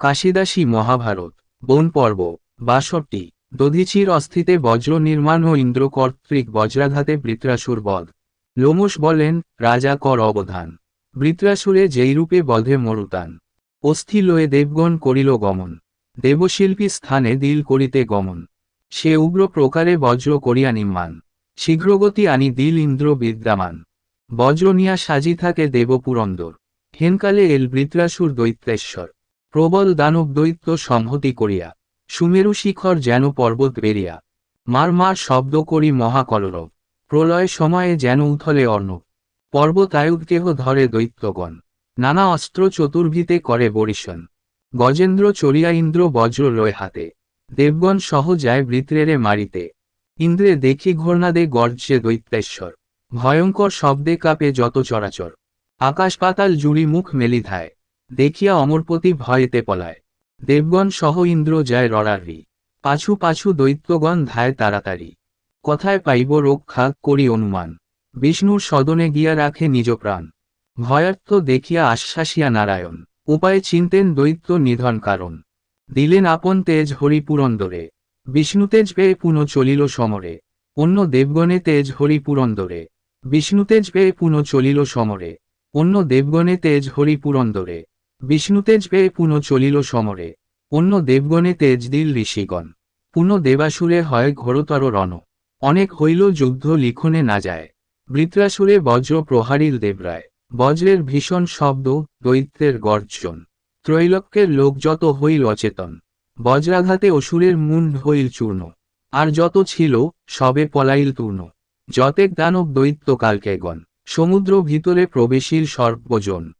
কাশিদাসী মহাভারত, বন পর্ব, বাষট্টি, দধিচির অস্থিতে বজ্র নির্মাণ ও ইন্দ্র কর্তৃক বজ্রাঘাতে বৃত্রাসুর বধ। লোমশ বলেন, রাজা কর অবধান। বৃত্রাসুরে যেইরূপে বধে মরুতান। অস্থি লয়ে দেবগণ করিল গমন। দেবশিল্পী স্থানে দিল করিতে গমন। সে উগ্র প্রকারে বজ্র করিয়া নিম্মান শীঘ্রগতি আনি দিল ইন্দ্র বিদ্যামান। বজ্র নিয়া সাজি থাকে দেবপুরন্দর। হেনকালে এল বৃত্রাসুর দৈত্যেশ্বর। প্রবল দানব দৈত্য সংহতি করিয়া, সুমেরু শিখর যেন পর্বত বেরিয়া মার মার শব্দ করি মহাকলরব, প্রলয় সময়ে যেন উথলে অর্ণব পর্বতায়ুর কেহ ধরে দৈত্যগণ, নানা অস্ত্র চতুর্ভিতে করে বরিশন, গজেন্দ্র চড়িয়া ইন্দ্র বজ্র লয় হাতে, দেবগণ সহ যায় বৃত্রেরে মারিতে, ইন্দ্রে দেখি ঘূর্ণাদে গর্জে দৈত্যেশ্বর, ভয়ঙ্কর শব্দে কাঁপে যত চরাচর, আকাশ পাতাল জুড়ি মুখ মেলিধায় দেখিয়া অমরপতি ভয়েতে পলায়। দেবগণ সহ ইন্দ্র যায় রড়ারি পাছু পাছু দৈত্যগণ ধায় তাড়াতাড়ি। কথায় পাইব রক্ষা, করি অনুমান। বিষ্ণুর সদনে গিয়া রাখে নিজ প্রাণ। ভয়ার্থ দেখিয়া আশ্বাসিয়া নারায়ণ। উপায় চিনতেন দৈত্য নিধন কারণ। দিলেন আপন তেজ হরি পুরন্দরে বিষ্ণুতেজ পেয়ে পুনঃ চলিল সমরে। অন্য দেবগণে তেজ হরি পুরন্দরে বিষ্ণুতেজ পেয়ে পুনঃ চলিল সমরে। অন্য দেবগণে তেজ হরি পুরন্দরে বিষ্ণুতেজ পেয়ে পুনঃ চলিল সমরে, অন্য দেবগণে তেজ দিল ঋষিগণ। পুনঃ দেবাসুরে হয় ঘোরতর রণ। অনেক হইল যুদ্ধ লিখনে না যায়। বৃত্রাসুরে বজ্র প্রহারিল দেবরায়। বজ্রের ভীষণ শব্দ, দৈত্যের গর্জন। ত্রৈলক্যের লোক যত হইল অচেতন। বজ্রাঘাতে অসুরের মুন্ড হইল চূর্ণ। আর যত ছিল, সবে পলাইল তূর্ণ। যতেক দানব দৈত্য কালকেগণ, সমুদ্র ভিতরে প্রবেশীল সর্বজন।